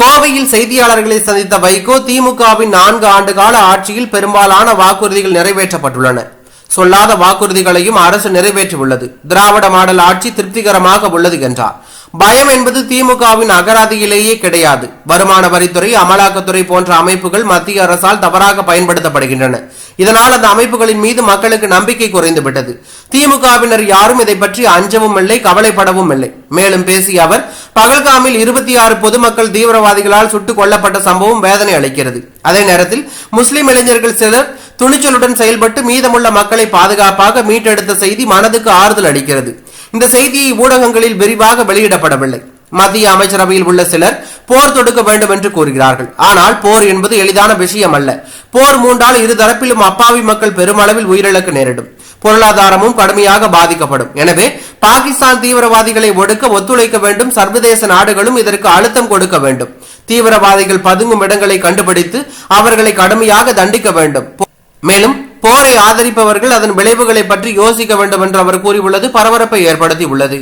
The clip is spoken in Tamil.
கோவையில் செய்தியாளர்களை சந்தித்த வைகோ திமுகவின் நான்கு ஆண்டு கால ஆட்சியில் பெரும்பாலான வாக்குறுதிகள் நிறைவேற்றப்பட்டுள்ளன. சொல்லாத வாக்குறுதிகளையும் அரசு நிறைவேற்றியுள்ளது. திராவிட மாடல் ஆட்சி திருப்திகரமாக உள்ளது என்றார். பயம் என்பது திமுகவின் அகராதியிலேயே கிடையாது. வருமான வரித்துறை அமலாக்கத்துறை போன்ற அமைப்புகள் மத்திய அரசால் தவறாக பயன்படுத்தப்படுகின்றன. இதனால் அந்த அமைப்புகளின் மீது மக்களுக்கு நம்பிக்கை குறைந்து விட்டது திமுகவினர் யாரும் இதை பற்றி அஞ்சவும் இல்லை கவலைப்படவும் இல்லை. மேலும் பேசிய அவர் பகல்காமில் இருபத்தி ஆறு பொதுமக்கள் தீவிரவாதிகளால் சுட்டுக் கொல்லப்பட்ட சம்பவம் வேதனை அளிக்கிறது. அதே நேரத்தில் முஸ்லிம் இளைஞர்கள் சிலர் துணிச்சலுடன் செயல்பட்டு மீதமுள்ள மக்களை பாதுகாப்பாக மீட்டெடுத்த செய்தி மனதுக்கு ஆறுதல் அளிக்கிறது. இந்த செய்தியை ஊடகங்களில் விரிவாக வெளியிடப்படவில்லை. மத்திய அமைச்சரவையில் உள்ள சிலர் போர் தொடுக்க வேண்டும் என்று கூறுகிறார்கள். ஆனால் போர் என்பது எளிதான விஷயம் அல்ல போர் மூண்டால் இரு தரப்பிலும் அப்பாவி மக்கள் பெருமளவில் உயிரிழக்க நேரிடும். பொருளாதாரமும் கடுமையாக பாதிக்கப்படும். எனவே பாகிஸ்தான் தீவிரவாதிகளை ஒடுக்க ஒத்துழைக்க வேண்டும். சர்வதேச நாடுகளும் இதற்கு அழுத்தம் கொடுக்க வேண்டும். தீவிரவாதிகள் பதுங்கும் இடங்களை கண்டுபிடித்து அவர்களை கடுமையாக தண்டிக்க வேண்டும். மேலும் போரை ஆதரிப்பவர்கள் அதன் விளைவுகளை பற்றி யோசிக்க வேண்டும் என்று அவர் கூறியுள்ளது பரபரப்பை ஏற்படுத்தி உள்ளது